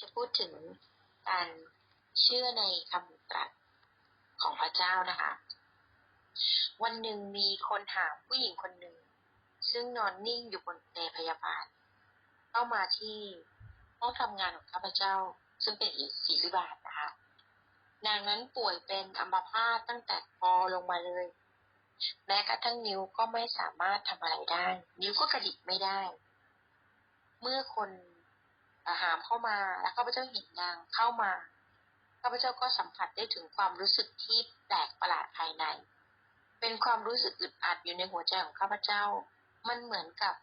จะพูดถึงการเชื่อในคำตรัสของพระเจ้านะคะ วันหนึ่งมีคนถามผู้หญิงคนหนึ่ง ซึ่งนอนนิ่งอยู่บนเปลพยาบาล เข้ามาที่ห้องทำงานของข้าพเจ้า ซึ่งเป็นอีกศิริบาทนะคะ นางนั้นป่วยเป็นอัมพาตตั้งแต่คอลงมาเลย แม้กระทั่งนิ้วก็ไม่สามารถทำอะไรได้ นิ้วก็กระดิกไม่ได้ เมื่อคน หามเข้ามา แล้วข้าพเจ้าเห็นนางเข้ามาข้าพเจ้าก็สัมผัสได้ถึงความรู้สึกที่แปลกประหลาดภายใน เป็นความรู้สึกอึดอัดอยู่ในหัวใจของข้าพเจ้า มันเหมือนกับ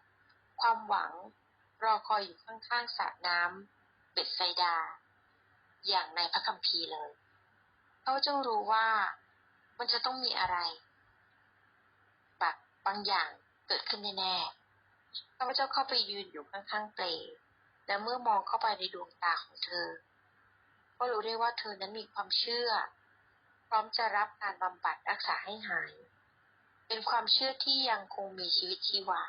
ความหวังรอคอยอยู่ข้างๆสระน้ำเบ็ดไซดา อย่างในพระคัมภีร์เลยข้าพเจ้ารู้ว่ามันจะต้องมีอะไรแบบบางอย่างเกิดขึ้นแน่ๆข้าพเจ้าเข้าไปยืนอยู่ข้างๆเปล และเมื่อมองเข้าไปในดวงตาของเธอ ก็รู้ได้ว่าเธอนั้นมีความเชื่อ พร้อมจะรับการบำบัดรักษาให้หาย เป็นความเชื่อที่ยังคงมีชีวิตชีวา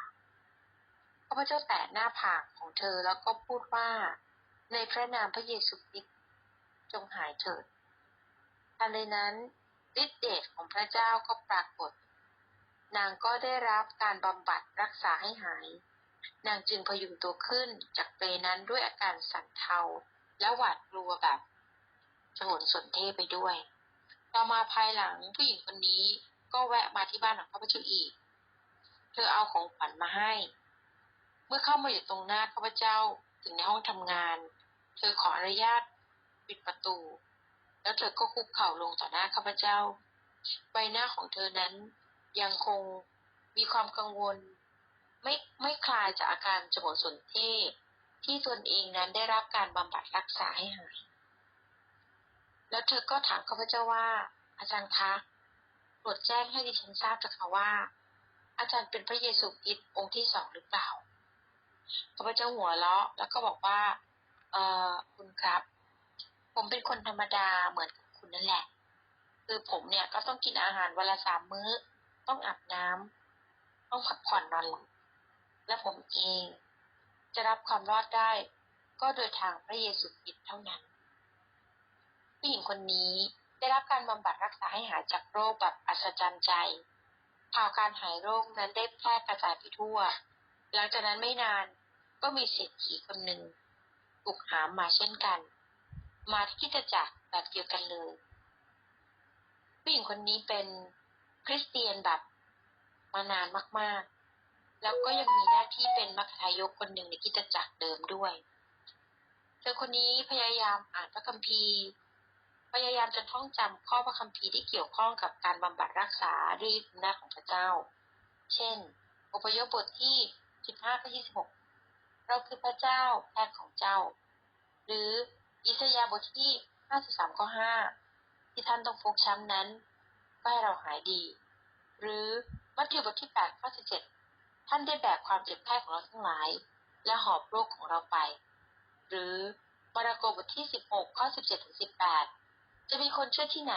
ข้าพเจ้าแตะหน้าผากของเธอแล้วก็พูดว่า ในพระนามพระเยซูคริสต์จงหายเถิดทันใดนั้นฤทธิเดชของพระเจ้าก็ปรากฏ นางก็ได้รับการบำบัดรักษาให้หาย นางจึงพยุงตัวขึ้นจากเปนั้นด้วยอาการสั่นเทา และหวาดกลัวแบบฉงนสนเทไปด้วย ต่อมาภายหลังผู้หญิงคนนี้ก็แวะมาที่บ้านของข้าพเจ้าอีก เธอเอาของขวัญมาให้ เมื่อเข้ามาอยู่ตรงหน้าข้าพเจ้าถึงในห้องทำงาน เธอขออนุญาตปิดประตู แล้วเธอก็คุกเข่าลงต่อหน้าข้าพเจ้า ใบหน้าของเธอนั้นยังคงมีความกังวล ไม่ไม่คลายจากอาการจมูกสนเทศที่ตนเองนั้นได้รับการบำบัดรักษาให้หาย แล้วเธอก็ถามข้าพเจ้าว่า อาจารย์คะโปรดแจ้งให้ดิฉันทราบจะค่ะว่า อาจารย์เป็นพระเยซูคริสต์องค์ที่สองหรือเปล่าข้าพเจ้าหัวเราะแล้วก็บอกว่า เออคุณครับ ผมเป็นคนธรรมดาเหมือนกับคุณนั่นแหละ คือผมเนี่ยก็ต้องกินอาหารวันละสามมื้อ ต้องอาบน้ำต้องพักผ่อนนอนหลับ และผมเอง จะรับความรอดได้ ก็โดยทางพระเยซูคริสต์เท่านั้นผู้หญิงคนนี้ได้รับการบำบัดรักษาให้หายจากโรคแบบอัศจรรย์ใจข่าวการหายโรคนั้นได้แพร่กระจายไปทั่ว หลังจากนั้นไม่นานก็มีเศรษฐีคนหนึ่งถูกหามมาเช่นกัน มาที่คิดจักรแบบเดียวกันเลยผู้หญิงคนนี้เป็นคริสเตียนแบบมานานมาก แล้วก็ยังมีหน้าที่เป็นมัคคายกคนหนึ่งในกิจจักรเดิมด้วย เธอคนนี้พยายามอ่านพระคัมภีร์ พยายามจะท่องจำข้อพระคัมภีร์ที่เกี่ยวข้องกับการบำบัดรักษาด้วยอำนาจของพระเจ้า เช่น อพยพบทที่ 15ข้อ26 เราคือพระเจ้าแพทย์ของเจ้า หรืออิสยาห์บทที่ 53ข้อ5ที่ท่านต้องฟกช้ำนั้นก็ให้เราหายดี หรือมัทธิวบทที่8ข้อ17 ท่านได้แบกความเจ็บไข้ของเราทั้งหลาย และหอบโรคของเราไป หรือมาระโกบทที่ 16 ข้อ 17 ถึง 18 จะมีคนเชื่อที่ไหน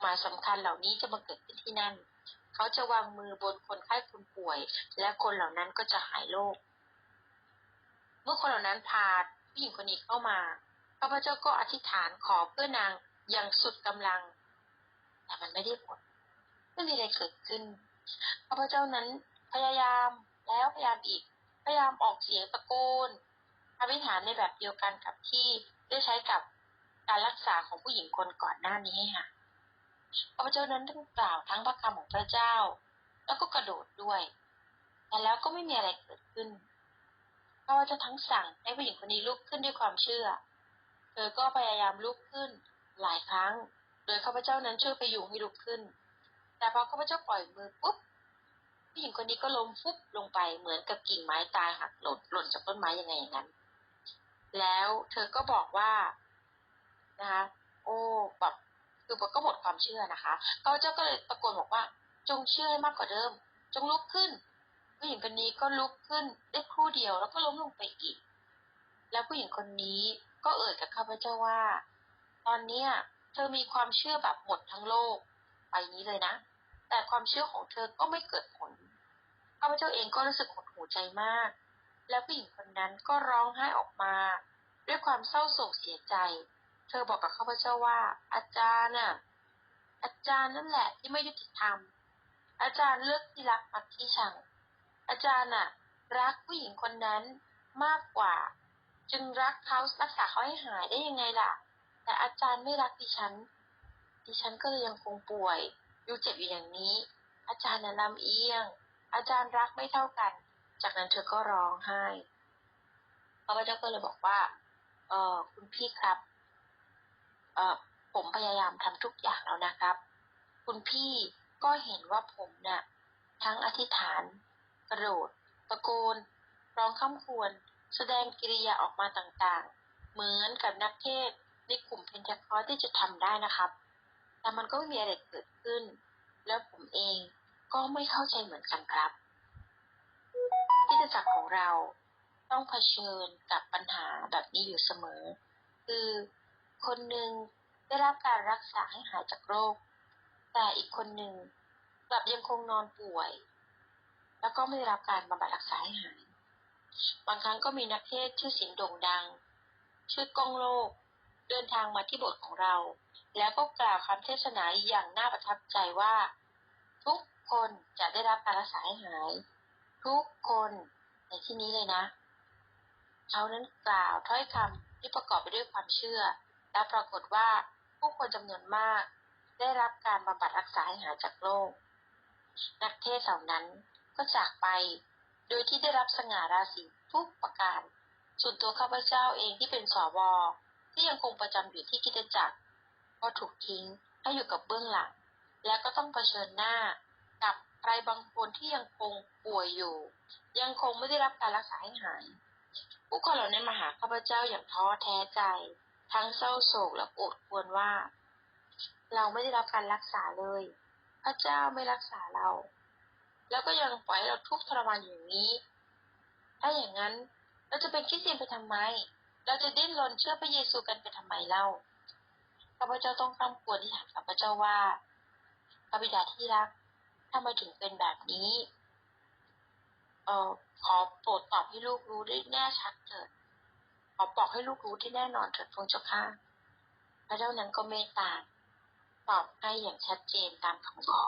หมายสำคัญเหล่านี้จะมาเกิดขึ้นที่นั่น เขาจะวางมือบนคนไข้คนป่วย และคนเหล่านั้นก็จะหายโรค เมื่อคนเหล่านั้นพาผู้หญิงคนนี้เข้ามาพระพเจ้าก็อธิษฐานขอเพื่อนางอย่างสุดกำลัง แต่มันไม่ได้ผล ไม่มีอะไรเกิดขึ้นพระพเจ้านั้น พยายามแล้วพยายามอีก พยายามออกเสียงตะโกนอธิษฐานในแบบเดียวกันกับที่ได้ใช้กับการรักษาของผู้หญิงคนก่อนหน้านี้ค่ะพระเจ้านั้นทั้งกล่าวทั้งพระคำของพระเจ้า แล้วก็กระโดดด้วยแต่แล้วก็ไม่มีอะไรเกิดขึ้นพระเจ้าทั้งสั่งให้ผู้หญิงคนนี้ลุกขึ้นด้วยความเชื่อ เธอก็พยายามลุกขึ้นหลายครั้ง โดยข้าพเจ้านั้นช่วยพยุงให้ลุกขึ้น แต่พอข้าพเจ้าปล่อยมือปุ๊บ ผู้หญิงคนนี้ก็ล้มฟุบลงไปเหมือนกับกิ่งไม้ตายหักหล่นหล่นจากต้นไม้ยังไงอย่างนั้น แล้วเธอก็บอกว่านะคะ โอ้แบบคือก็หมดความเชื่อนะคะเขาเจ้าก็เลยตะโกนบอกว่า จงเชื่อมากกว่าเดิม จงลุกขึ้น ผู้หญิงคนนี้ก็ลุกขึ้นได้ครู่เดียวแล้วก็ล้มลงไปอีก แล้วผู้หญิงคนนี้ก็เอ่ยกับข้าพเจ้าว่า ตอนเนี้ยเธอมีความเชื่อแบบหมดทั้งโลกไปนี้เลยนะ แต่ความเชื่อของเธอก็ไม่เกิดผล ข้าพเจ้าเองก็รู้สึกหดหูใจมาก แล้วผู้หญิงคนนั้นก็ร้องไห้ออกมาดด้วยความเศร้าโศกเสียใจ เธอบอกกับข้าพเจ้าว่า อาจารย์น่ะอาจารย์นั่นแหละที่ไม่ยุติธรรม อาจารย์เลือกที่รักมักที่ชัง อาจารย์น่ะ รักผู้หญิงคนนั้นมากกว่า จึงรักเขารักษาเขาให้หายได้ยังไงล่ะ แต่อาจารย์ไม่รักดิฉัน ดิฉันก็เลยยังคงป่วย อยู่เจ็บอยู่อย่างนี้ อาจารย์น่ะลำเอียง อาจารย์รักไม่เท่ากัน จากนั้นเธอก็ร้องไห้พระพุทธเจ้าก็เลยบอกว่า เออคุณพี่ครับ เออผมพยายามทำทุกอย่างแล้วนะครับ คุณพี่ก็เห็นว่าผมเนะ่ยทั้งอธิษฐาน กระโดดตะโกน ร้องข้ามควร แสดงกิริยาออกมาต่างๆ เหมือนกับนักเทศในกลุ่มเพนทคอสที่จะทำได้นะครับ แต่มันก็ไม่มีอะไรเกิดขึ้น แล้วผมเอง ก็ไม่เข้าใจเหมือนกันครับที่จักรของเราต้องเผชิญกับปัญหาแบบนี้อยู่เสมอ คือคนหนึ่งได้รับการรักษาให้หายจากโรค แต่อีกคนหนึ่งกลับยังคงนอนป่วย แล้วก็ไม่ได้รับการบำบัดรักษาให้หาย บางครั้งก็มีนักเทศชื่อเสียงโด่งดัง ชื่อกองโลก เดินทางมาที่โบสถ์ของเรา แล้วก็กล่าวคำเทศนาอย่างน่าประทับใจว่า ได้รับการรักษาให้หาย ทุกคนในที่นี้เลยนะเขานั้นกล่าวถ้อยคำที่ประกอบไปด้วยความเชื่อ และปรากฏว่าผู้คนจำนวนมาก ได้รับการบำบัดรักษาให้หายจากโรคนักเทศเหล่านั้นก็จากไปโดยที่ได้รับสง่าราศีทุกประการ ส่วนตัวข้าพเจ้าเองที่เป็นสวที่ยังคงประจำอยู่ที่กิจจักรก็ถูกทิ้งให้อยู่กับเบื้องหลัง และก็ต้องเผชิญหน้า ใครบางคนที่ยังคงป่วยอยู่ ยังคงไม่ได้รับการรักษาให้หายผู้คนเหล่านั้นมาหาข้าพเจ้าอย่างท้อแท้ใจ ทั้งเศร้าโศกและโกรธควรว่า เราไม่ได้รับการรักษาเลย พระเจ้าไม่รักษาเรา แล้วก็ยังปล่อยเราทุกข์ทรมานอย่างนี้ ถ้าอย่างนั้นเราจะเป็นคริสเตียนไปทำไม เราจะดิ้นรนเชื่อพระเยซูกันไปทำไมเล่าข้าพเจ้าต้องคร่ำควรที่ถามข้าพเจ้าว่าพระบิดาที่รัก ทำไมถึงเป็นแบบนี้ เออขอโปรดตอบให้ลูกรู้ได้แน่ชัดเถิดขอบอกให้ลูกรู้ที่แน่นอนเถิดพงเจ้าค่ะพระเจ้านั้นก็เมตตาตอบให้อย่างชัดเจนตามคำขอ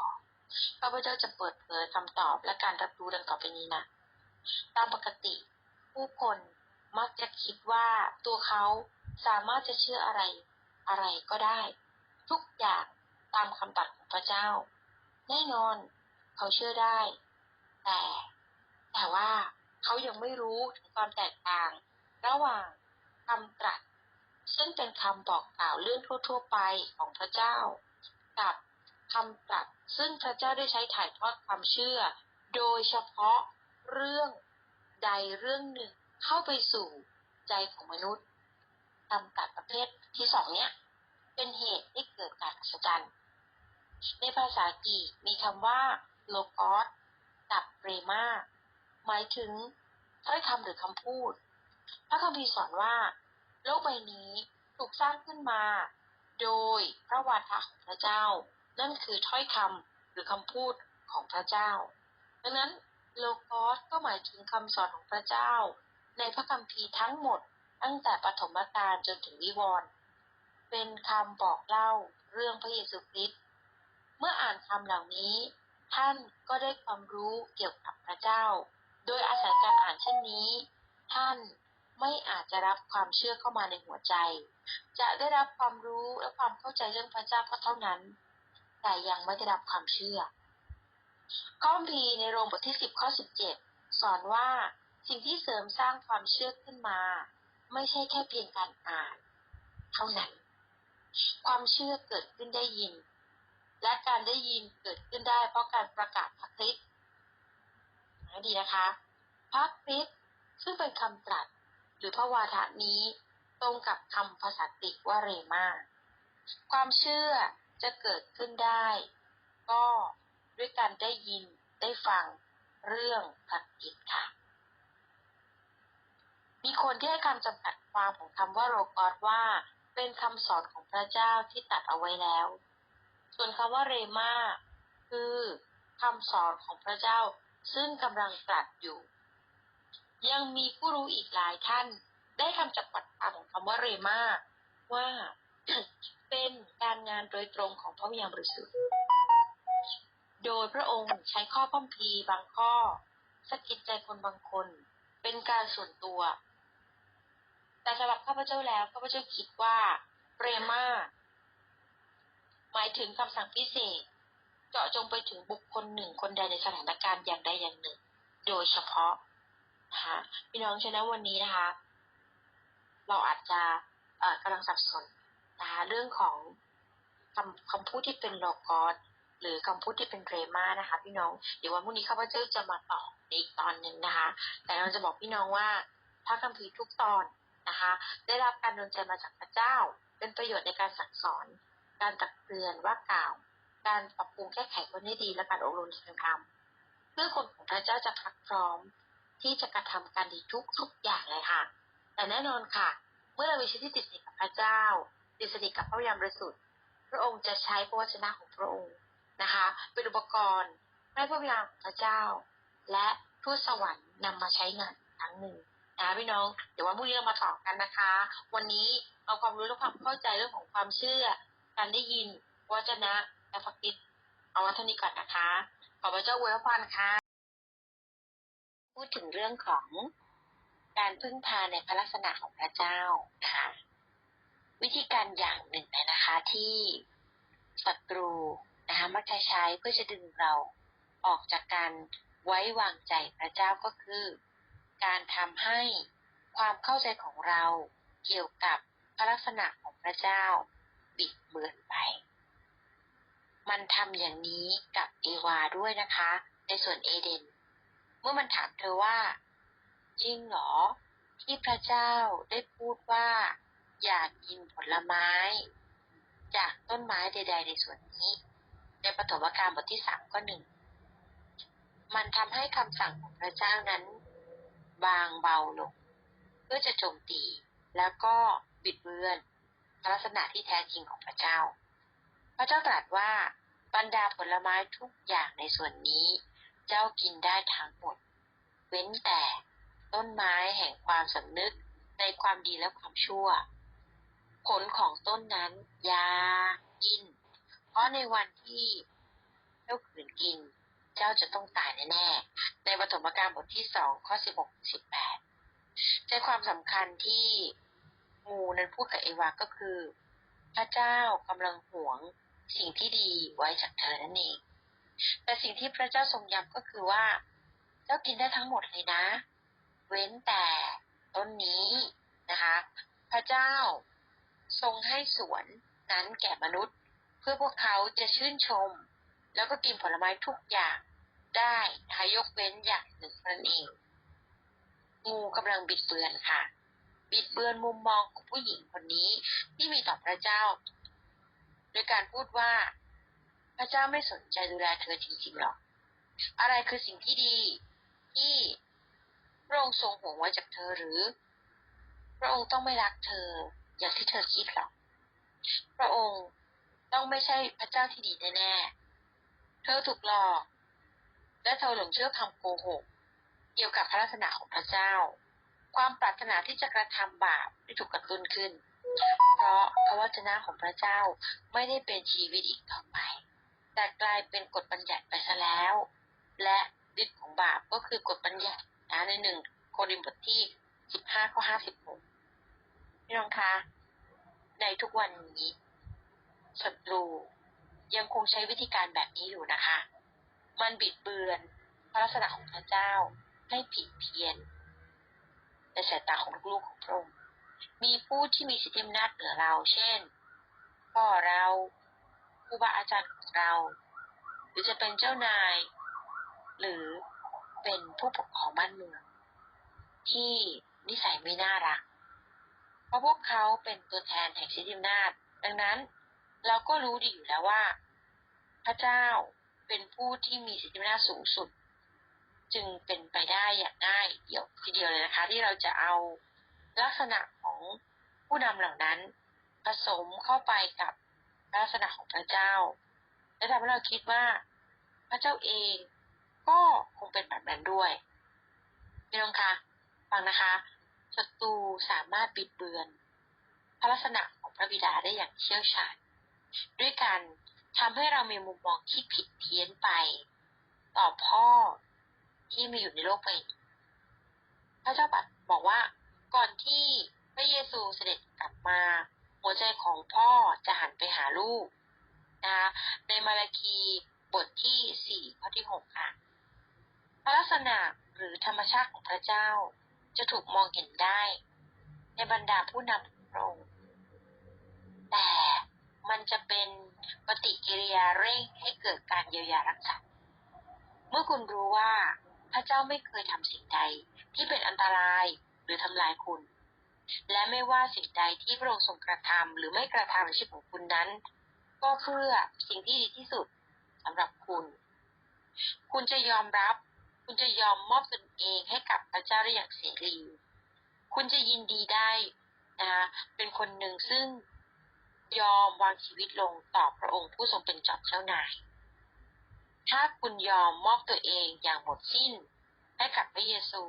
ข้าพเจ้าจะเปิดเผยคำตอบและการรับรู้ดังต่อไปนี้นะตามปกติ ผู้คนมักจะคิดว่าตัวเขาสามารถจะเชื่ออะไรอะไรก็ได้ ทุกอย่างตามคำตัดของพระเจ้า แน่นอน เขาเชื่อได้ แต่แต่ว่าเขายังไม่รู้ถึงความแตกต่าง ระหว่างคำตรัส ซึ่งเป็นคำบอกกล่าวเรื่องทั่ว ๆ ไปของพระเจ้า กับคำตรัสซึ่งพระเจ้าได้ใช้ถ่ายทอดความเชื่อ โดยเฉพาะเรื่องใดเรื่องหนึ่งเข้าไปสู่ใจของมนุษย์คำตรัสประเภทที่สองเนี้ยเป็นเหตุให้เกิดการอัศจรรย์ ในภาษากีมีคำว่าโลกอสกับเรมาหมายถึงถ้อยคำหรือคำพูด พระคัมภีร์สอนว่า โลกใบนี้ถูกสร้างขึ้นมา โดยพระวาทะของพระเจ้า นั่นคือถ้อยคำหรือคำพูดของพระเจ้า ดังนั้นโลกอสก็หมายถึงคำสอนของพระเจ้า ในพระคัมภีร์ทั้งหมดตั้งแต่ปฐมกาลจนถึงวิวรณ์เป็นคำบอกเล่าเรื่องพระเยซูคริสต์ เมื่ออ่านคำเหล่านี้ ท่านก็ได้ความรู้เกี่ยวกับพระเจ้า โดยอาศัยการอ่านเช่นนี้ ท่านไม่อาจจะรับความเชื่อเข้ามาในหัวใจ จะได้รับความรู้และความเข้าใจเรื่องพระเจ้าก็เท่านั้น แต่ยังไม่ได้รับความเชื่อข้อพีในโรงบทที่สิบข้อสิบเจ็ดสอนว่าสิ่งที่เสริมสร้างความเชื่อขึ้นมา ไม่ใช่แค่เพียงการอ่าน เท่านั้น ความเชื่อเกิดขึ้นได้ยิน และการได้ยินเกิดขึ้นได้ เพราะการประกาศพระคริสต์ดีนะคะพระคริสต์ซึ่งเป็นคำตรัสหรือพระวาทะนี้ตรงกับคำภาษาติว่าเรมาความเชื่อจะเกิดขึ้นได้ ก็ด้วยการได้ยินได้ฟังเรื่องพระคริสต์ค่ะ มีคนที่ให้คำจำกัดความของคำว่าโรกอสว่า เป็นคำสอนของพระเจ้าที่ตัดเอาไว้แล้ว ส่วนคำว่าเรมาคือคำสอนของพระเจ้าซึ่งกำลังตรัสอยู่ ยังมีผู้รู้อีกหลายท่าน ได้คำจับปัดความของคำว่าเรมาว่าเป็นการงานโดยตรงของพระวิญญาณบริสุทธิ์ โดยพระองค์ใช้ข้อพัมพีบางข้อสะกิดใจคนบางคน เป็นการส่วนตัว แต่สำหรับข้าพเจ้าแล้วข้าพเจ้าคิดว่าเรมา หมายถึงคำสั่งพิเศษ เจาะจงไปถึงบุคคลหนึ่งคนใดในสถานการณ์อย่างใดอย่างหนึ่ง โดยเฉพาะนะคะพี่น้องฉะนั้นวันนี้นะคะ เราอาจจะเอ่อกำลังสับสนนะคะเรื่องของคำคำพูดที่เป็นโลกอสหรือคำพูดที่เป็นเรมานะคะ พี่น้องเดี๋ยววันพรุ่งนี้ข้าพเจ้าจะมาต่อในอีกตอนหนึ่งนะคะ แต่เราจะบอกพี่น้องว่าพระคัมภีร์ทุกตอนนะคะ ได้รับการดลใจมาจากพระเจ้า เป็นประโยชน์ในการสั่งสอน การตักเตือนว่ากล่าว การปรับปรุงแก้ไขคนให้ดีและการอบรมในทางธรรมเพื่อคนของพระเจ้าจะพักพร้อมที่จะกระทำการดีทุกทุกๆอย่างเลยค่ะ แต่แน่นอนค่ะ เมื่อเรามีชีวิตที่ติดสนิทกับพระเจ้า ติดสนิทกับพระวิญญาณบริสุทธิ์ พระองค์จะใช้พระวจนะของพระองค์นะคะ เป็นอุปกรณ์ให้พระวิญญาณของพระเจ้า และทูตสวรรค์นำมาใช้งานครั้งหนึ่งนะพี่น้อง เดี๋ยววันพรุ่งนี้เรามาต่อกันนะคะ วันนี้เอาความรู้และความเข้าใจเรื่องของความเชื่อ การได้ยินวจนะและฟักติดเอาไว้เท่านี้ก่อนนะคะ ขอพระเจ้าอวยพรค่ะ พูดถึงเรื่องของการพึ่งพาในพระลักษณะของพระเจ้านะคะวิธีการอย่างหนึ่งเลยนะคะที่ศัตรูนะคะมักจะใช้เพื่อจะดึงเราออกจากการไว้วางใจพระเจ้าก็คือ การทำให้ความเข้าใจของเราเกี่ยวกับพระลักษณะของพระเจ้า บิดเบือนไป มันทำอย่างนี้กับเอวาด้วยนะคะ ในส่วนเอเดน เมื่อมันถามเธอว่า จริงเหรอ ที่พระเจ้าได้พูดว่า อย่ากกินผลไม้ จากต้นไม้ใด ๆ ในส่วนนี้ ในปฐมกาลบทที่สามก็หนึ่งมันทำให้คำสั่งของพระเจ้านั้น บางเบาลง เพื่อจะโจมตีแล้วก็บิดเบือน ลักษณะที่แท้จริงของพระเจ้า พระเจ้าตรัสว่าบรรดาผลไม้ทุกอย่างในส่วนนี้ เจ้ากินได้ทั้งหมด เว้นแต่ต้นไม้แห่งความสำนึกในความดีและความชั่ว ผลของต้นนั้นยากิน เพราะในวันที่เจ้าขืนกิน เจ้าจะต้องตายแน่ๆในปฐมกาลบทที่สองข้อสิบหกสิบแปดใจความสำคัญที่ งูนั้นพูดกับเอวาก็คือ พระเจ้ากำลังหวงสิ่งที่ดีไว้จากเธอนั่นเอง แต่สิ่งที่พระเจ้าทรงย้ำก็คือว่า เจ้ากินได้ทั้งหมดเลยนะ เว้นแต่ต้นนี้นะคะ พระเจ้าทรงให้สวนนั้นแก่มนุษย์ เพื่อพวกเขาจะชื่นชม แล้วก็กินผลไม้ทุกอย่างได้นะคะยกเว้นอย่างหนึ่งนั่นเองงูกำลังบิดเบือนค่ะ บิดเบือนมุมมองของผู้หญิงคนนี้ที่มีต่อพระเจ้าโดยการพูดว่า พระเจ้าไม่สนใจดูแลเธอจริงๆหรอก อะไรคือสิ่งที่ดีที่พระองค์ทรงห่วงไว้จากเธอหรือ พระองค์ต้องไม่รักเธออย่างที่เธอคิดหรอก พระองค์ต้องไม่ใช่พระเจ้าที่ดีแน่ๆ เธอถูกหลอก และเธอหลงเชื่อคำโกหก เกี่ยวกับพระลักษณะของพระเจ้า ความปรารถนาที่จะกระทำบาปได้ถูกกระตุ้นขึ้น เพราะพระวจนะของพระเจ้าไม่ได้เป็นชีวิตอีกต่อไป แต่กลายเป็นกฎบัญญัติไปซะแล้ว และฤทธิ์ของบาปก็คือกฎบัญญัตินะในหนึ่งโครินธ์บทที่สิบห้าข้อห้าสิบหกพี่น้องคะในทุกวันนี้ศัตรูยังคงใช้วิธีการแบบนี้อยู่นะคะ มันบิดเบือนพระลักษณะของพระเจ้าให้ผิดเพี้ยน ในสายตาของลูกๆของพระองค์ มีผู้ที่มีสิทธิอำนาจเหนือเรา เช่น พ่อเราครูบาอาจารย์ของเรา หรือจะเป็นเจ้านาย หรือเป็นผู้ปกครองบ้านเมือง ที่นิสัยไม่น่ารัก เพราะพวกเขาเป็นตัวแทนแห่งสิทธิอำนาจ ดังนั้นเราก็รู้ดีอยู่แล้วว่า พระเจ้าเป็นผู้ที่มีสิทธิอำนาจสูงสุด จึงเป็นไปได้อย่างง่ายเดียวทีเดียวเลยนะคะ ที่เราจะเอาลักษณะของผู้นำเหล่านั้น ผสมเข้าไปกับลักษณะของพระเจ้า และทำให้เราคิดว่าพระเจ้าเองก็คงเป็นแบบนั้นด้วยพี่น้องคะฟังนะคะศัตรูสามารถบิดเบือนพระลักษณะของพระบิดาได้อย่างเชี่ยวชาญ ด้วยการทำให้เรามีมุมมองที่ผิดเพี้ยนไป ต่อพ่อ ที่มีอยู่ในโลกใบนี้พระเจ้าบัตบอกว่าก่อนที่พระเยซูเสด็จกลับมา หัวใจของพ่อจะหันไปหาลูกนะในมาราคีบทที่สี่ข้อที่หกค่ะพระลักษณะหรือธรรมชาติของพระเจ้าจะถูกมองเห็นได้ ในบรรดาผู้นำพระองค์แต่มันจะเป็นปฏิกิริยาเร่งให้เกิดการเยียวยารักษา เมื่อคุณรู้ว่า พระเจ้าไม่เคยทำสิ่งใดที่เป็นอันตรายหรือทำลายคุณ และไม่ว่าสิ่งใดที่พระองค์ทรงกระทำหรือไม่กระทำในชีวิตของคุณนั้น ก็เพื่อสิ่งที่ดีที่สุดสำหรับคุณ คุณจะยอมรับ คุณจะยอมมอบตนเองให้กับพระเจ้าได้อย่างเสรีคุณจะยินดีได้นะเป็นคนหนึ่งซึ่งยอมวางชีวิตลงต่อพระองค์ผู้ทรงเป็นจอมเจ้านาย ถ้าคุณยอมมอบตัวเองอย่างหมดสิ้น ให้กับพระเยซู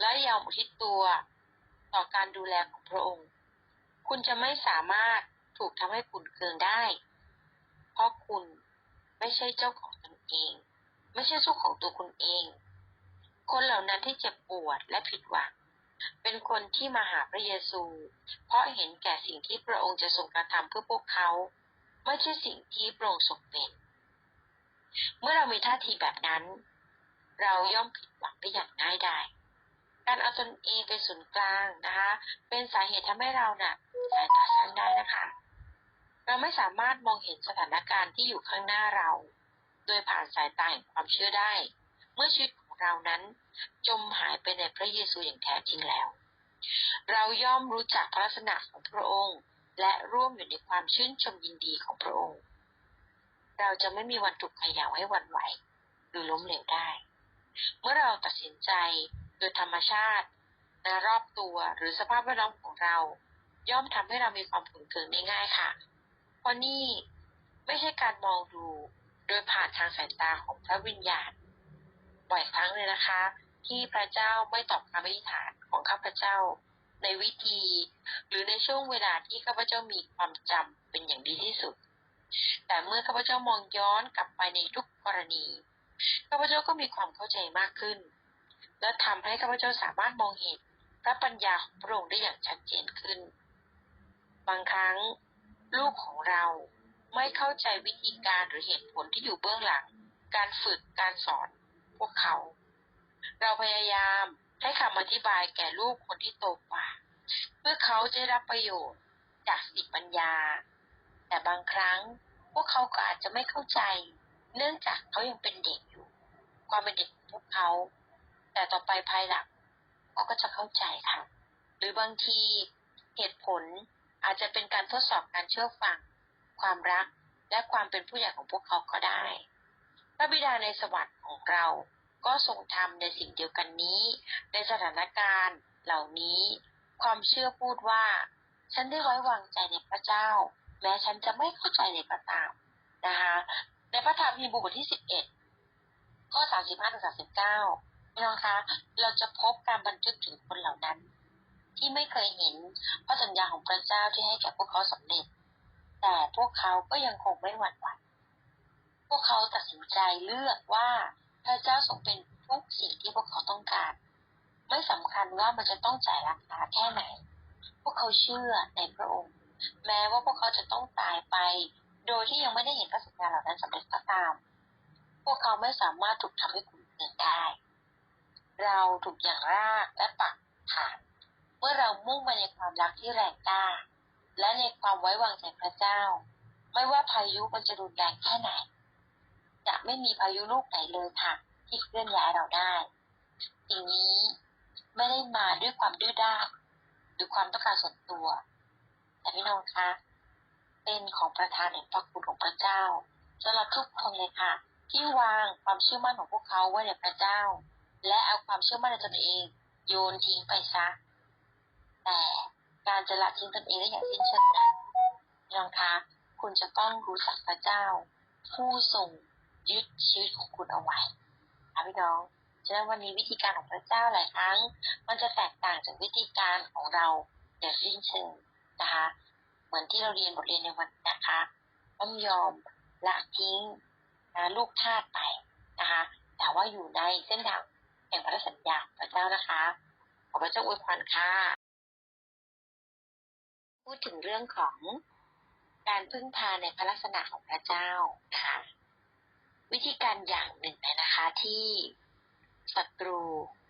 และยอมอุทิศตัวต่อการดูแลของพระองค์ คุณจะไม่สามารถถูกทำให้ขุนเคืองได้ เพราะคุณไม่ใช่เจ้าของตนเอง ไม่ใช่เจ้าของตัวคุณเอง คนเหล่านั้นที่เจ็บปวดและผิดหวังเป็นคนที่มาหาพระเยซู เพราะเห็นแก่สิ่งที่พระองค์จะทรงกระทำเพื่อพวกเขา ไม่ใช่สิ่งที่พระองค์ทรงเป็น เมื่อเรามีท่าทีแบบนั้น เราย่อมผิดหวังได้อย่างง่ายดายการเอาตนเองเป็นศูนย์กลางนะคะ เป็นสาเหตุทำให้เราเนะ่ะสายตาสั้นได้นะคะ เราไม่สามารถมองเห็นสถานการณ์ที่อยู่ข้างหน้าเรา โดยผ่านสายตาแห่งความเชื่อได้ เมื่อชีวิตของเรานั้น จมหายไปในพระเยซูอย่างแท้จริงแล้ว เราย่อมรู้จักลักษณะของพระองค์ และร่วมอยู่ในความชื่นชมยินดีของพระองค์ เราจะไม่มีวันถูกขย่าให้วันไหว หรือล้มเหลวได้ เมื่อเราตัดสินใจโดยธรรมชาติในรอบตัวหรือสภาพแวดล้อมของเรา ย่อมทำให้เรามีความผุนเคืองได้ง่ายค่ะ เพราะนี่ไม่ใช่การมองดูโดยผ่านทางสายตาของพระวิญญาณบ่อยครั้งเลยนะคะ ที่พระเจ้าไม่ตอบคำอธิษฐานของข้าพเจ้า ในวิธี หรือในช่วงเวลาที่ข้าพเจ้ามีความจำเป็นอย่างดีที่สุด แต่เมื่อข้าพเจ้ามองย้อนกลับไปในทุกกรณีข้าพเจ้าก็มีความเข้าใจมากขึ้น และทำให้ข้าพเจ้าสามารถมองเห็นพระปัญญาของพระองค์ได้อย่างชัดเจนขึ้น บางครั้ง ลูกของเราไม่เข้าใจวิธีการหรือเหตุผลที่อยู่เบื้องหลัง การฝึกการสอน พวกเขา เราพยายามให้คำอธิบายแก่ลูกคนที่โตกว่า เพื่อเขาจะรับประโยชน์จากสิปัญญา แต่บางครั้งพวกเขาก็อาจจะไม่เข้าใจ เนื่องจากเขายังเป็นเด็กอยู่ ความเป็นเด็กของพวกเขา แต่ต่อไปภายหลังเขาก็จะเข้าใจค่ะ หรือบางทีเหตุผลอาจจะเป็นการทดสอบการเชื่อฟัง ความรักและความเป็นผู้ใหญ่ของพวกเขาก็ได้ พระบิดาในสวรรค์ของเราก็ทรงทำในสิ่งเดียวกันนี้ ในสถานการณ์เหล่านี้ ความเชื่อพูดว่า ฉันได้ไว้วางใจในพระเจ้า แม้ฉันจะไม่เข้าใจในก็ตามนะคะในพระธรรมฮีบรูบทที่สิบเอ็ดข้อสามสิบห้าถึงสามสิบเก้าพี่น้องคะเราจะพบการบันทึกถึงคนเหล่านั้น ที่ไม่เคยเห็นพระสัญญาของพระเจ้าที่ให้แก่พวกเขาสำเร็จ แต่พวกเขาก็ยังคงไม่หวั่นไหวพวกเขาตัดสินใจเลือกว่าพระเจ้าทรงเป็นทุกสิ่งที่พวกเขาต้องการ ไม่สำคัญว่ามันจะต้องจ่ายราคาแค่ไหน พวกเขาเชื่อในพระองค์ แม้ว่าพวกเขาจะต้องตายไป โดยที่ยังไม่ได้เห็นพระสัญญาเหล่านั้นสำเร็จก็ตาม พวกเขาไม่สามารถถูกทำให้ขุนเคืองได้ เราถูกอย่างรากและปักฐานเมื่อเรามุ่งไปในความรักที่แรงกล้า และในความไว้วางใจพระเจ้า ไม่ว่าพายุมันจะรุนแรงแค่ไหน จะไม่มีพายุลูกไหนเลยค่ะ ที่เคลื่อนย้ายเราได้ สิ่งนี้ไม่ได้มาด้วยความดื้อด้านหรือความต้องการส่วนตัว แต่พี่น้องคะเป็นของประธานแห่งพระคุณของพระเจ้าสำหรับทุกคนเลยค่ะ ที่วางความเชื่อมั่นของพวกเขาไว้ในพระเจ้า และเอาความเชื่อมั่นในตนเอง โยนทิ้งไปซะ แต่การจะละทิ้งตนเองได้อย่างสิ้นเชิงนั้นพี่น้องคะคุณจะต้องรู้จักพระเจ้า ผู้ทรงยึดชีวิตของคุณเอาไว้ค่ะพี่น้องฉะนั้นวันนี้วิธีการของพระเจ้าหลายครั้ง มันจะแตกต่างจากวิธีการของเราอย่างสิ้นเชิง นะคะ เหมือนที่เราเรียนบทเรียนในวันนะคะต้องยอมละทิ้งนะลูกทาสไปนะคะ แต่ว่าอยู่ในเส้นทางแห่งพระสัญญาพระเจ้านะคะ ขอพระเจ้าอวยพรค่ะ พูดถึงเรื่องของการพึ่งพาในพระลักษณะของพระเจ้านะคะวิธีการอย่างหนึ่งนะคะที่ศัตรู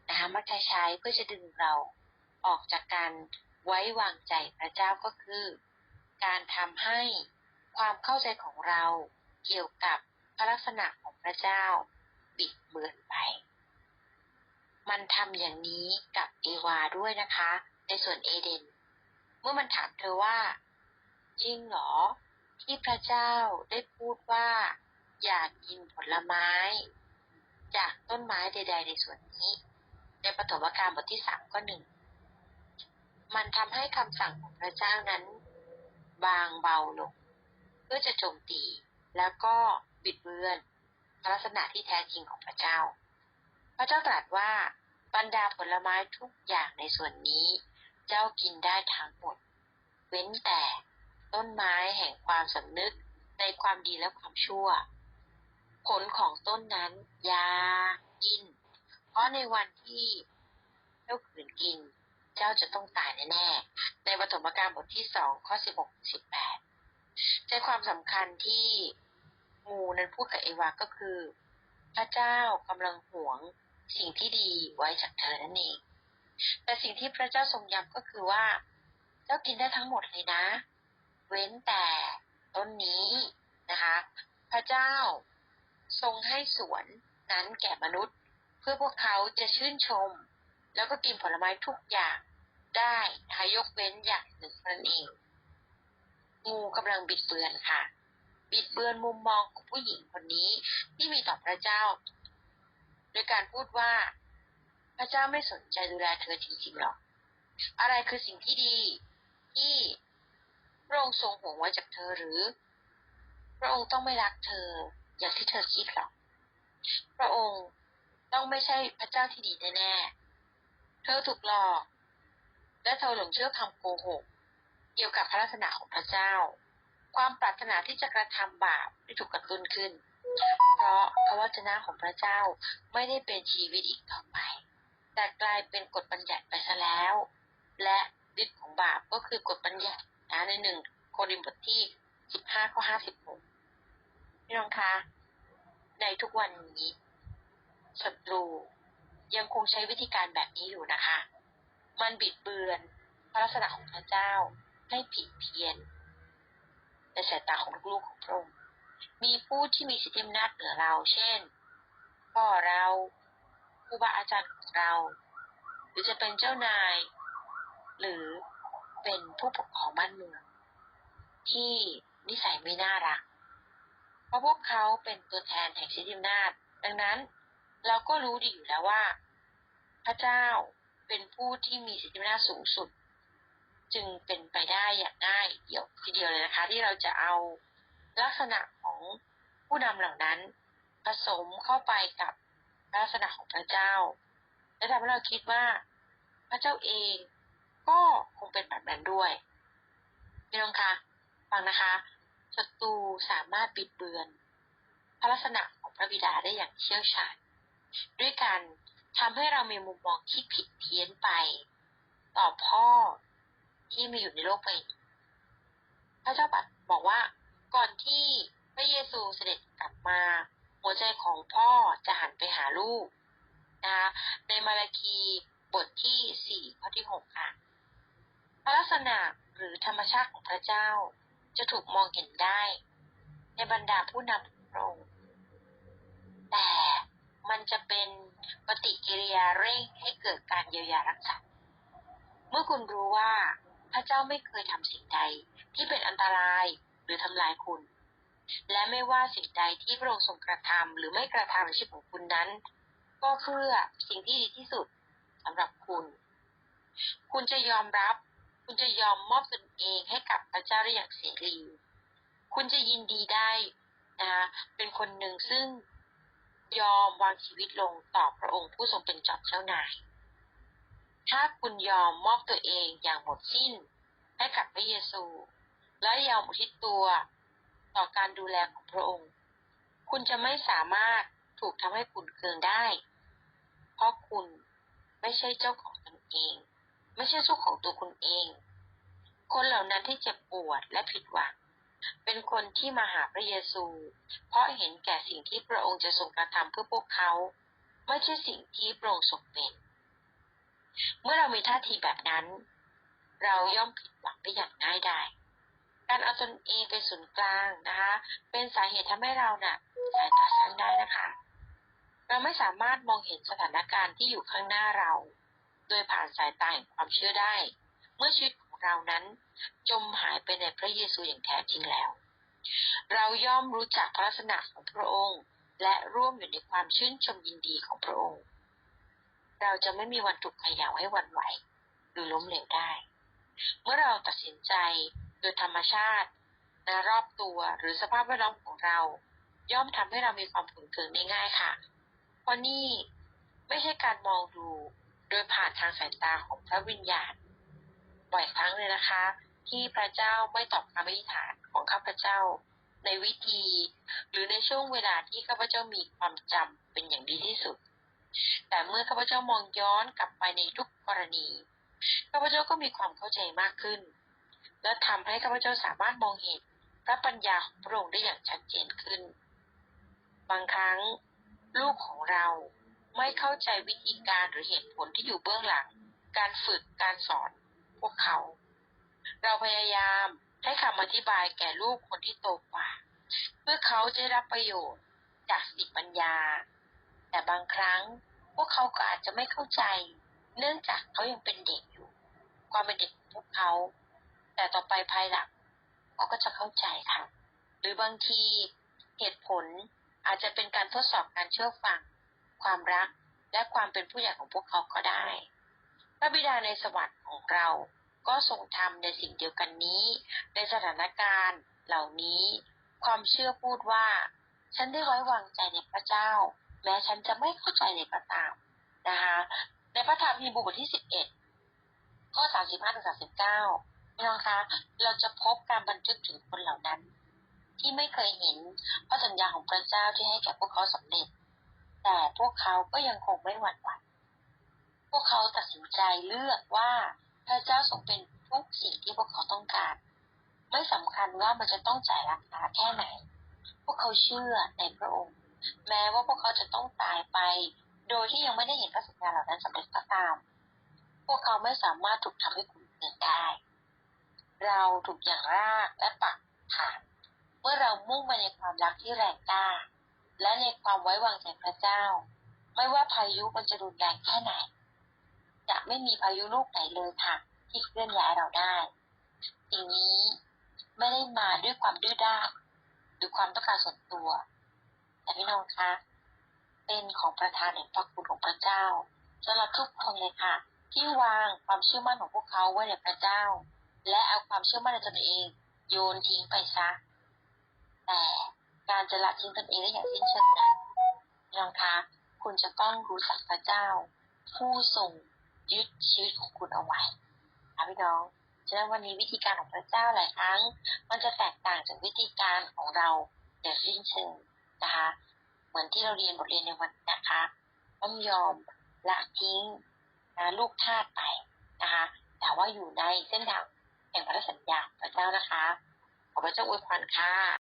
นะคะมักจะใช้เพื่อจะดึงเราออกจากการ ไว้วางใจพระเจ้าก็คือ การทำให้ความเข้าใจของเราเกี่ยวกับพระลักษณะของพระเจ้าบิดเบือนไป มันทำอย่างนี้กับเอวาด้วยนะคะ ในส่วนเอเดน เมื่อมันถามเธอว่า จริงเหรอ ที่พระเจ้าได้พูดว่า อยากกินผลไม้ จากต้นไม้ใด ๆ ในส่วนนี้ ในปฐมกาลบทที่สามก็หนึ่ง มันทำให้คำสั่งของพระเจ้านั้น บางเบาลง เพื่อจะโจมตีแล้วก็บิดเบือนลักษณะที่แท้จริงของพระเจ้า พระเจ้าตรัสว่าบรรดาผลไม้ทุกอย่างในส่วนนี้ เจ้ากินได้ทั้งหมด เว้นแต่ต้นไม้แห่งความสำนึกในความดีและความชั่ว ผลของต้นนั้นยากิน เพราะในวันที่เจ้าขืนกิน เจ้าจะต้องตายแน่ๆ ในปฐมกาลบทที่สองข้อสิบหกสิบแปดใจความสำคัญที่งูนั้นพูดกับเอวาก็คือ พระเจ้ากำลังหวงสิ่งที่ดีไว้จากเธอนั่นเอง แต่สิ่งที่พระเจ้าทรงย้ำก็คือว่า เจ้ากินได้ทั้งหมดเลยนะ เว้นแต่ต้นนี้นะคะ พระเจ้าทรงให้สวนนั้นแก่มนุษย์ เพื่อพวกเขาจะชื่นชม แล้วก็กินผลไม้ทุกอย่าง ได้นะคะยกเว้นอย่างหนึ่งนั่นเองงูกำลังบิดเบือนค่ะ บิดเบือนมุมมองของผู้หญิงคนนี้ที่มีต่อพระเจ้าโดยการพูดว่า พระเจ้าไม่สนใจดูแลเธอจริงๆหรอก อะไรคือสิ่งที่ดีที่พระองค์ทรงห่วงไว้จากเธอหรือ พระองค์ต้องไม่รักเธออย่างที่เธอคิดหรอก พระองค์ต้องไม่ใช่พระเจ้าที่ดีแน่ๆเธอถูกหลอก และเธอหลงเชื่อคำโกหก เกี่ยวกับพระลักษณะของพระเจ้า ความปรารถนาที่จะกระทำบาปได้ถูกกระตุ้นขึ้น เพราะพระวจนะของพระเจ้าไม่ได้เป็นชีวิตอีกต่อไป แต่กลายเป็นกฎบัญญัติไปซะแล้ว และฤทธิ์ของบาปก็คือกฎบัญญัตินะในหนึ่งโครินธ์บทที่สิบห้าข้อห้าสิบหกพี่น้องคะ ในทุกวันนี้ศัตรูยังคงใช้วิธีการแบบนี้อยู่นะคะ มันบิดเบือนพระลักษณะของพระเจ้าให้ผิดเพี้ยนในสายตาของลูกๆของพระองค์มีผู้ที่มีสิทธิอำนาจเหนือเรา เช่น พ่อเราครูบาอาจารย์ของเรา หรือจะเป็นเจ้านาย หรือเป็นผู้ปกครองบ้านเมือง ที่นิสัยไม่น่ารัก เพราะพวกเขาเป็นตัวแทนแห่งสิทธิอำนาจ ดังนั้น เราก็รู้ดีอยู่แล้วว่า พระเจ้า เป็นผู้ที่มีสิทธิอำนาจสูงสุด จึงเป็นไปได้อย่างง่ายเดียวทีเดียวเลยนะคะ ที่เราจะเอาลักษณะของผู้นำเหล่านั้น ผสมเข้าไปกับลักษณะของพระเจ้า และทำให้เราคิดว่าพระเจ้าเองก็คงเป็นแบบนั้นด้วยพี่น้องคะฟังนะคะศัตรูสามารถบิดเบือนพระลักษณะของพระบิดาได้อย่างเชี่ยวชาญด้วยการ ทำให้เรามีมุมมองที่ผิดเพี้ยนไป ต่อพ่อที่มีอยู่ในโลกใบนี้พระเจ้าบัดบอกว่าก่อนที่พระเยซูเสด็จกลับมา หัวใจของพ่อจะหันไปหาลูกนะคะในมาราคีบทที่สี่ข้อที่หกค่ะพระลักษณะหรือธรรมชาติของพระเจ้าจะถูกมองเห็นได้ ในบรรดาผู้นำพระองค์แต่ มันจะเป็นปฏิกิริยาเร่งให้เกิดการเยียวยารักษา เมื่อคุณรู้ว่าพระเจ้าไม่เคยทำสิ่งใดที่เป็นอันตรายหรือทำลายคุณ และไม่ว่าสิ่งใดที่พระองค์ทรงกระทำหรือไม่กระทำในชีวิตของคุณนั้น ก็เพื่อสิ่งที่ดีที่สุดสำหรับคุณ คุณจะยอมรับ คุณจะยอมมอบตนเองให้กับพระเจ้าได้อย่างเสรี คุณจะยินดีได้นะคะเป็นคนหนึ่งซึ่ง ยอมวางชีวิตลงต่อพระองค์ผู้ทรงเป็นจอมเจ้านาย ถ้าคุณยอมมอบตัวเองอย่างหมดสิ้นให้กับพระเยซู และยอมอุทิศตัวต่อการดูแลของพระองค์ คุณจะไม่สามารถถูกทำให้ขุ่นเคืองได้ เพราะคุณไม่ใช่เจ้าของตนเอง ไม่ใช่เจ้าของตัวคุณเอง คนเหล่านั้นที่เจ็บปวดและผิดหวัง เป็นคนที่มาหาพระเยซู เพราะเห็นแก่สิ่งที่พระองค์จะทรงกระทำเพื่อพวกเขา ไม่ใช่สิ่งที่พระองค์ทรงเป็น เมื่อเรามีท่าทีแบบนั้น เราย่อมผิดหวังได้อย่างง่ายดายการเอาตนเองเป็นศูนย์กลางนะคะ เป็นสาเหตุทำให้เราน่ะสายตาสั้นได้นะคะ เราไม่สามารถมองเห็นสถานการณ์ที่อยู่ข้างหน้าเรา โดยผ่านสายตาแห่งความเชื่อได้ เมื่อชีวิต เรานั้น จมหายไปในพระเยซูอย่างแท้จริงแล้ว เราย่อมรู้จักลักษณะของพระองค์ และร่วมอยู่ในความชื่นชมยินดีของพระองค์ เราจะไม่มีวันถูกขย่าให้วันไหว หรือล้มเหลวได้ เมื่อเราตัดสินใจโดยธรรมชาติและรอบตัวหรือสภาพแวดล้อมของเรา ย่อมทำให้เรามีความขุ่นเคืองได้ง่ายค่ะ เพราะนี่ไม่ใช่การมองดูโดยผ่านทางสายตาของพระวิญญาณ บ่อยครั้งเลยนะคะ ที่พระเจ้าไม่ตอบคำอธิษฐานของข้าพเจ้าในวิธี หรือในช่วงเวลาที่ข้าพเจ้ามีความจำเป็นอย่างดีที่สุด แต่เมื่อข้าพเจ้ามองย้อนกลับไปในทุกกรณีข้าพเจ้าก็มีความเข้าใจมากขึ้น และทำให้ข้าพเจ้าสามารถมองเห็นพระปัญญาของพระองค์ได้อย่างชัดเจนขึ้น บางครั้งลูกของเราไม่เข้าใจวิธีการหรือเหตุผลที่อยู่เบื้องหลัง การฝึกการสอน พวกเขา เราพยายามให้คำอธิบายแก่ลูกคนที่โตกว่า เพื่อเขาจะรับประโยชน์จากสิปัญญา แต่บางครั้งพวกเขาก็อาจจะไม่เข้าใจ เนื่องจากเขายังเป็นเด็กอยู่ ความเป็นเด็กของพวกเขา แต่ต่อไปภายหลังเขาก็จะเข้าใจค่ะ หรือบางทีเหตุผลอาจจะเป็นการทดสอบการเชื่อฟัง ความรักและความเป็นผู้ใหญ่ของพวกเขาก็ได้ พระบิดาในสวรรค์ของเราก็ทรงทำในสิ่งเดียวกันนี้ ในสถานการณ์เหล่านี้ ความเชื่อพูดว่า ฉันได้ไว้วางใจในพระเจ้า แม้ฉันจะไม่เข้าใจในก็ตามนะคะในพระธรรมฮีบรูบทที่สิบเอ็ดข้อสามสิบห้าถึงสามสิบเก้าพี่น้องคะเราจะพบการบันทึกถึงคนเหล่านั้น ที่ไม่เคยเห็นพระสัญญาของพระเจ้าที่ให้แก่พวกเขาสำเร็จ แต่พวกเขาก็ยังคงไม่หวั่นไหว พวกเขาตัดสินใจเลือกว่าพระเจ้าทรงเป็นทุกสิ่งที่พวกเขาต้องการ ไม่สำคัญว่ามันจะต้องจ่ายราคาแค่ไหน พวกเขาเชื่อในพระองค์ แม้ว่าพวกเขาจะต้องตายไป โดยที่ยังไม่ได้เห็นพระสัญญาเหล่านั้นสำเร็จก็ตาม พวกเขาไม่สามารถถูกทำให้ขุ่นเคืองได้ เราถูกอย่างรากและปักฐานเมื่อเรามุ่งไปในความรักที่แรงกล้าและในความไว้วางใจพระเจ้า ไม่ว่าพายุมันจะรุนแรงแค่ไหน ไม่มีพายุลูกไหนเลยค่ะ ที่เคลื่อนย้ายเราได้สิ่งนี้ไม่ได้มาด้วยความดื้อด้านหรือความต้องการส่วนตัว แต่พี่น้องคะเป็นของประธานแห่งพระคุณของพระเจ้าสำหรับทุกคนเลยค่ะ ที่วางความเชื่อมั่นของพวกเขาไว้ในพระเจ้า และเอาความเชื่อมั่นในตนเอง โยนทิ้งไปซะแต่การจะละทิ้งตนเองได้อย่างสิ้นเชิงนั้นน้องคะคุณจะต้องรู้จักพระเจ้า ผู้ทรง ยึดชีวิตของคุณเอาไว้ค่ะพี่น้องฉะนั้นวันนี้วิธีการของพระเจ้าหลายครั้ง มันจะแตกต่างจากวิธีการของเราอย่างสิ้นเชิงนะคะเหมือนที่เราเรียนบทเรียนในวันนะคะต้องยอมละทิ้งนะลูกทาสไปนะคะแต่ว่าอยู่ในเส้นทางแห่งพระสัญญาพระเจ้านะคะขอพระเจ้าอวยพรค่ะ